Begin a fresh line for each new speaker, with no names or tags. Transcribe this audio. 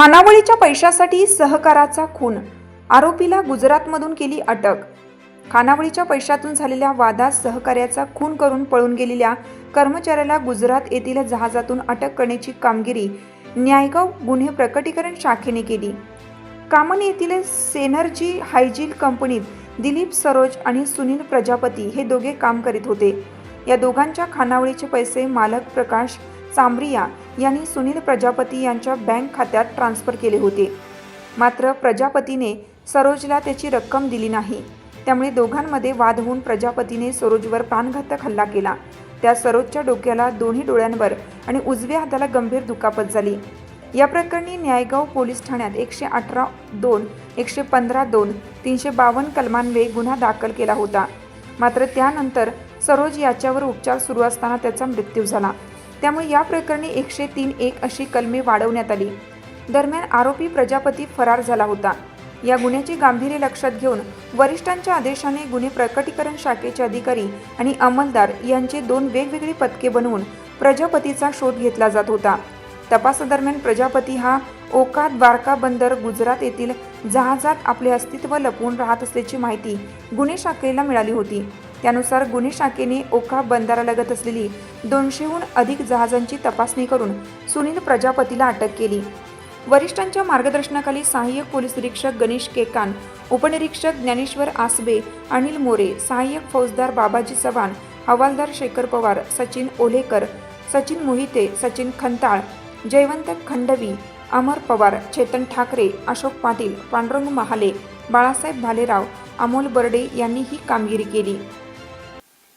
खानावळीच्या पैशासाठी सहकाराचा खून आरोपीला गुजरातमधून केली अटक. खानावळीच्या पैशातून झालेल्या वादात सहकार्याचा खून करून पळून गेलेल्या कर्मचाऱ्याला गुजरात येथील जहाजातून अटक करण्याची कामगिरी न्यायगाव गुन्हे प्रकटीकरण शाखेने केली. कामन येथील सेनर्जी हायजील कंपनीत दिलीप सरोज आणि सुनील प्रजापती हे दोघे काम करीत होते. या दोघांच्या खानावळीचे पैसे मालक प्रकाश चांबरिया यांनी सुनील प्रजापती यांच्या बँक खात्यात ट्रान्स्फर केले होते. मात्र प्रजापतीने सरोजला त्याची रक्कम दिली नाही. त्यामुळे दोघांमध्ये वाद होऊन प्रजापतीने सरोजवर प्राणघातक हल्ला केला. त्या सरोजच्या डोक्याला दोन्ही डोळ्यांवर आणि उजव्या हाताला गंभीर दुखापत झाली. या प्रकरणी न्यायगाव पोलीस ठाण्यात एकशे अठरा दोन एकशे पंधरा दोन तीनशे बावन्न कलमांवे गुन्हा दाखल केला होता. मात्र त्यानंतर सरोज याच्यावर उपचार सुरू असताना त्याचा मृत्यू झाला. त्यामुळे या प्रकरणी एकशे तीन एक अशी कलमे वाढवण्यात आली. दरम्यान आरोपी प्रजापती फरार झाला होता. या गुन्ह्याचे गांभीर्य लक्षात घेऊन वरिष्ठांच्या आदेशाने गुन्हे प्रकटीकरण शाखेचे अधिकारी आणि अंमलदार यांचे दोन वेगवेगळी पथके बनवून प्रजापतीचा शोध घेतला जात होता. तपासादरम्यान प्रजापती हा ओका द्वारका बंदर गुजरात येथील जहाजात आपले अस्तित्व लपवून राहत असल्याची माहिती गुन्हे शाखेला मिळाली होती. त्यानुसार गुन्हे शाखेने ओखा बंदरालगत असलेली दोनशेहून अधिक जहाजांची तपासणी करून सुनील प्रजापतीला अटक केली. वरिष्ठांच्या मार्गदर्शनाखाली सहाय्यक पोलीस निरीक्षक गणेश केकान उपनिरीक्षक ज्ञानेश्वर आसबे अनिल मोरे सहाय्यक फौजदार बाबाजी चव्हाण हवालदार शेखर पवार सचिन ओलेकर सचिन मोहिते सचिन खंताळ जयवंत खंडवी अमर पवार चेतन ठाकरे अशोक पाटील पांडुरंग महाले बाळासाहेब भालेराव अमोल बर्डे यांनी ही कामगिरी केली.